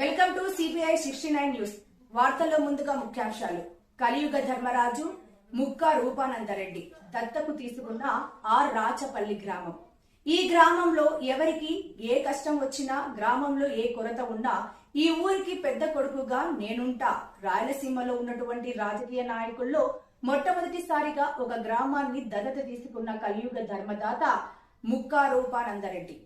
Welcome to CPI sixty nine news వార్తల్లో ముందుగా ముఖ్యాంశాలు. కలియుగ ధర్మరాజు ముక్క రూపానందరెడ్డి దత్తకు తీసుకున్న ఆర్ రాచపల్లి గ్రామం. ఈ గ్రామంలో ఎవరికి ఏ కష్టం వచ్చినా గ్రామంలో ఏ కొరత ఉన్నా ఈ ఊరికి పెద్ద కొడుకుగా నేనుంటా. రాయలసీమలో ఉన్నటువంటి రాజకీయ నాయకుల్లో మొట్టమొదటిసారిగా ఒక గ్రామాన్ని దత్తత తీసుకున్న కలియుగ ధర్మదాత ముక్కా రూపానందరెడ్డి.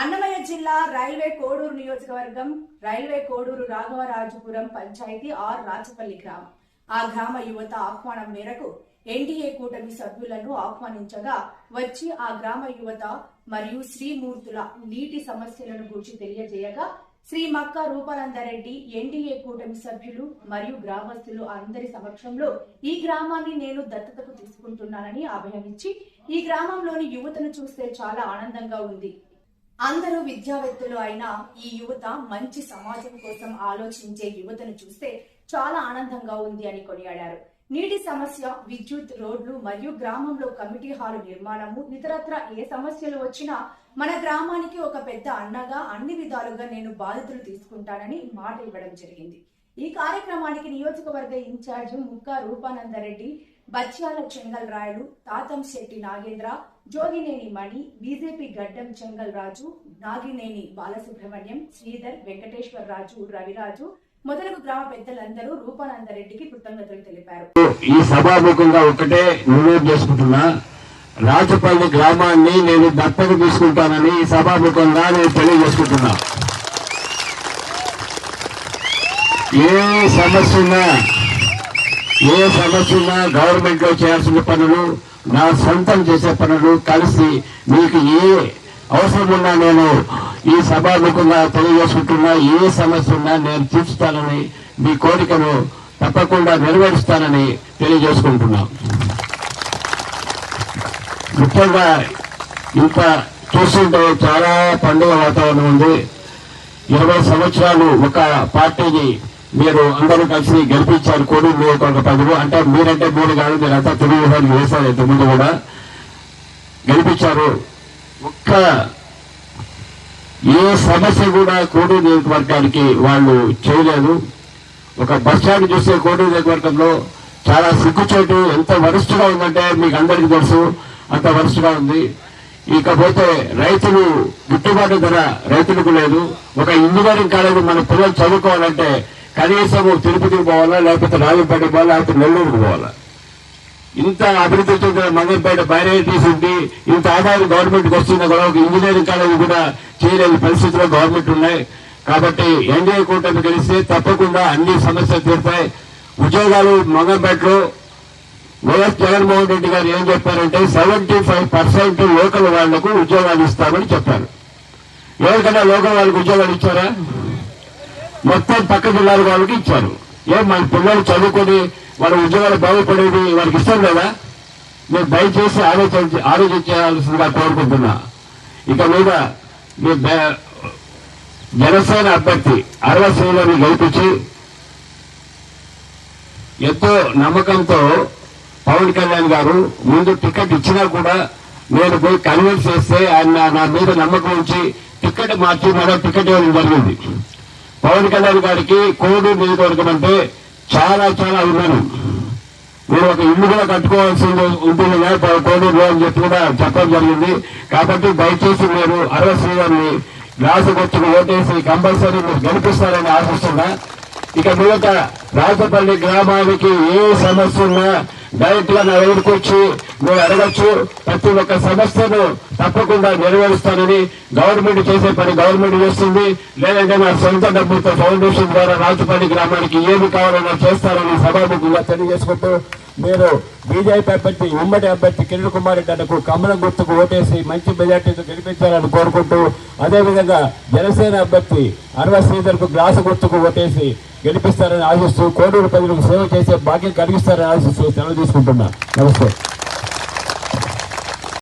అన్నమయ్య జిల్లా రైల్వే కోడూరు నియోజకవర్గం రైల్వే కోడూరు రాఘవరాజుపురం పంచాయతీ ఆర్ రాచపల్లి గ్రామం. ఆ గ్రామ యువత ఆహ్వానం మేరకు ఎన్డీఏ కూటమి సభ్యులను ఆహ్వానించగా వచ్చి ఆ గ్రామ యువత మరియు శ్రీమూర్తుల నీటి సమస్యలను గురించి తెలియజేయగా శ్రీ మక్కా రూపానందరెడ్డి ఎన్డీఏ కూటమి సభ్యులు మరియు గ్రామస్తులు అందరి సమక్షంలో ఈ గ్రామాన్ని నేను దత్తతకు తీసుకుంటున్నానని అభయమిచ్చి ఈ గ్రామంలోని యువతను చూస్తే చాలా ఆనందంగా ఉంది. అందరూ విద్యావేత్తలు అయిన ఈ యువత మంచి సమాజం కోసం ఆలోచించే యువతను చూస్తే చాలా ఆనందంగా ఉంది అని కొనియాడారు. నీటి సమస్య విద్యుత్ రోడ్లు మరియు గ్రామంలో కమిటీ హాలు నిర్మాణము ఇతరత్ర ఏ సమస్యలు వచ్చినా మన గ్రామానికి ఒక పెద్ద అన్నగా అన్ని విధాలుగా నేను బాధితులు తీసుకుంటానని మాట ఇవ్వడం జరిగింది. ఈ కార్యక్రమానికి నియోజకవర్గ ఇన్ఛార్జ్ ముక్కా రూపానందరెడ్డి బచ్యాల చెంగల్ రాయుడు తాతం శెట్టి నాగేంద్ర జోగినేని మణి బీజేపీ గడ్డం చెంగల్ రాజు నాగినేని బాలసుబ్రహ్మణ్యం శ్రీధర్ వెంకటేశ్వర రాజు రవిరాజు మొదలగు గ్రామ పెద్దలందరూ రూపానందరెడ్డికి కృతజ్ఞతలు తెలిపారు. ఈ సభాముఖంగా ఒకటే నివేదన చేసుకుంటున్నా రాజపల్లి గ్రామాన్ని నేను దత్తత తీసుకుంటానని ఈ సభాముఖంగా నేను తెలియజేసుకుంటున్నా. ఏ సమస్య ఉన్నా ఏ సమస్య ఉన్నా గవర్నమెంట్లో చేయాల్సిన పనులు నా సొంతం చేసే పనులు కలిసి మీకు ఏ అవసరం ఉన్నా నేను ఈ సభాముఖంగా తెలియజేసుకుంటున్నా ఏ సమస్య ఉన్నా నేను తీర్చుతానని మీ కోరికను తప్పకుండా నెరవేరుస్తానని తెలియజేసుకుంటున్నా. ముఖ్యంగా ఇంత చూస్తుంటే చాలా పండుగ వాతావరణం ఉంది. ఇరవై సంవత్సరాలు ఒక పార్టీని మీరు అందరూ కలిసి గెలిపించారు కోడూరు నియోజకవర్గ ప్రజలు అంటే మీరంటే మీరు కాదు మీరంతా తెలుగుదేశానికి వేశారు ఇంతకుముందు కూడా గెలిపించారు. ఒక్క ఏ సమస్య కూడా కోడూరు నియోజకవర్గానికి వాళ్ళు చేయలేదు. ఒక బస్ స్టాండ్ చూస్తే కోడూరు నియోజకవర్గంలో చాలా సిగ్గుచోటు ఎంత వరస్ట్గా ఉందంటే మీకు అందరికీ తెలుసు అంత వరస్ట్గా ఉంది. ఇకపోతే రైతులు గిట్టుబాటు ధర రైతులకు లేదు. ఒక ఇంజనీరింగ్ కాలేజ్ మన పిల్లలు చదువుకోవాలంటే కనీసం తిరుపతికి పోవాలా లేకపోతే రాజంపేటకి పోవాలా లేకపోతే నెల్లూరుకు పోవాలా? ఇంత అభివృద్ధి చెందిన మంగంపేట బైరైటీస్ ఉంది ఇంత ఆదాయం గవర్నమెంట్కి వస్తున్న కూడా ఒక ఇంజనీరింగ్ కాలేజ్ కూడా చేయలేని పరిస్థితుల్లో గవర్నమెంట్ ఉన్నాయి. కాబట్టి ఎన్డీఏ కూటమి గెలిస్తే తప్పకుండా అన్ని సమస్యలు తీరుతాయి. ఉద్యోగాలు మంగంపేటలో వైఎస్ జగన్మోహన్ రెడ్డి గారు ఏం చెప్పారంటే సెవెంటీ ఫైవ్ పర్సెంట్ లోకల్ వాళ్ళకు ఉద్యోగాలు ఇస్తామని చెప్పారు. ఎవరికైనా లోకల్ వాళ్ళకి ఉద్యోగాలు ఇచ్చారా? మొత్తం పక్క జిల్లాల వాళ్ళకి ఇచ్చారు. ఏం మన పిల్లలు చదువుకొని వాళ్ళ ఉద్యోగాలు బాగుపడేది వాళ్ళకి ఇష్టం కదా మీరు దయచేసి ఆలోచించి ఆలోచించాల్సిందిగా కోరుకుంటున్నా. ఇక మీద మీ జనసేన అభ్యర్థి అరవ శ్రీలని గెలిపించి ఎంతో నమ్మకంతో పవన్ కళ్యాణ్ గారు ముందు టికెట్ ఇచ్చినా కూడా నేను పోయి కన్విన్స్ చేస్తే ఆయన నా- నా మీద నమ్మకం ఉంచి టికెట్ మార్చి మరో టికెట్ ఇవ్వడం జరిగింది. పవన్ కళ్యాణ్ గారికి కోడూరు నియోజకవర్గం అంటే చాలా చాలా అభిమానం. మీరు ఒక ఇల్లు కూడా కట్టుకోవాల్సి ఉంటుంది కోడూరులో అని చెప్పి కూడా చెప్పడం జరిగింది. కాబట్టి దయచేసి మీరు అరవ శ్రీగారిని గ్లాసు వచ్చి ఓటేసి కంపల్సరీ మీరు గెలిపిస్తారని ఆశిస్తున్నా. ఇక మీదట రాజపల్లి గ్రామానికి ఏ సమస్య ఉన్నా డైరెక్ట్గా నా దగ్గరికి వచ్చి మీరు అడగచ్చు. ప్రతి ఒక్క సమస్యను తప్పకుండా నెరవేరుస్తానని గవర్నమెంట్ చేసే పని గవర్నమెంట్ చేస్తుంది. లేదంటే నా సొంత డబ్బులతో ఫౌండేషన్ ద్వారా రాజుపల్లి గ్రామానికి ఏమి కావాలన్నా చేస్తారని సభాముఖంగా తెలియజేసుకుంటూ మీరు బీజేపీ అభ్యర్థి ఉమ్మడి అభ్యర్థి కిరణ్ కుమార్ రెడ్డి అన్నకు కమలం గుర్తుకు ఓటేసి మంచి మెజార్టీతో గెలిపించాలని కోరుకుంటూ అదేవిధంగా జనసేన అభ్యర్థి అరవ శ్రీధర్కు గ్లాసు గుర్తుకు ఓటేసి గెలిపిస్తారని ఆశిస్తూ కోడూరు ప్రజలకు సేవ చేసే భాగ్యం కలిగిస్తారని ఆశిస్తూ సెలవు తీసుకుంటున్నా. నమస్తే.